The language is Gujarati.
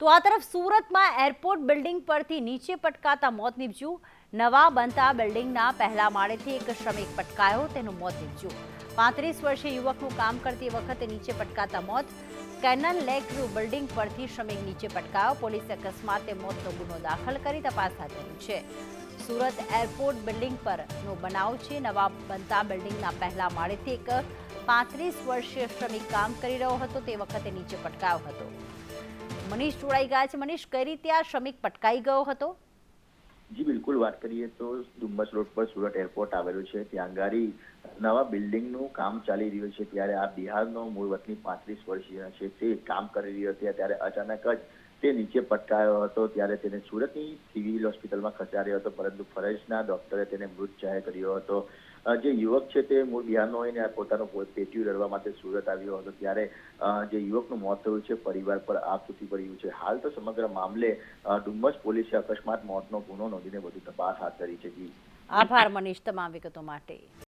તો આ તરફ સુરતમાં એરપોર્ટ બિલ્ડિંગ પરથી નીચે પટકાતા મોત નીપજ્યું. નવા બનતા બિલ્ડિંગના પહેલા માળેથી એક શ્રમિક પટકાયો, તેનું મોત નીપજ્યું. પાંત્રીસ વર્ષીય યુવકનું કામ કરતી વખતે નીચે પટકાતા મોત. કેનન લેક બિલ્ડિંગ પરથી શ્રમિક નીચે પટકાયો. પોલીસે અકસ્માતે મોતનો ગુનો દાખલ કરી તપાસ હાથ ધરી છે. સુરત એરપોર્ટ બિલ્ડિંગ પરનો બનાવ છે. નવા બનતા બિલ્ડિંગના પહેલા માળેથી એક પાંત્રીસ વર્ષીય શ્રમિક કામ કરી રહ્યો હતો. તે વખતે નીચે પટકાયો હતો. મનીષ જોડાઈ ગયા છે. મનીષ, કઈ રીતે આ શ્રમિક પટકાઈ ગયો હતો? જી, બિલકુલ વાત કરીએ તો ડુમ્બસ રોડ પર સુરત એરપોર્ટ આવેલું છે. ત્યાં ગાડી નવા બિલ્ડિંગનું કામ ચાલી રહ્યું છે. ત્યારે આ બિહારનો મૂળ વતની પાંત્રીસ વર્ષીય છે. તે કામ કરી રહ્યો હતો ત્યારે અચાનક જ તે નીચે પટકાયો હતો ત્યારે તેને સુરતની સિવિલ હોસ્પિટલમાં ખસેડ્યો હતો, પરંતુ ફરજના ડોક્ટરે તેને મૃત જાહેર કર્યો હતો. જે યુવક છે તે મૂળ બિહારનો હોય ને પોતાનું પેટીયું લડવા માટે સુરત આવ્યો હતો. ત્યારે જે યુવકનું મોત થયું છે, પરિવાર પર આગ તૂટી પડ્યું છે. હાલ તો સમગ્ર મામલે ડુમ્મસ પોલીસે અકસ્માત, મોતનો ગુનો નોંધીને વધુ તપાસ હાથ ધરી છે. આભાર, મનીષ, તમામ વિગતો માટે.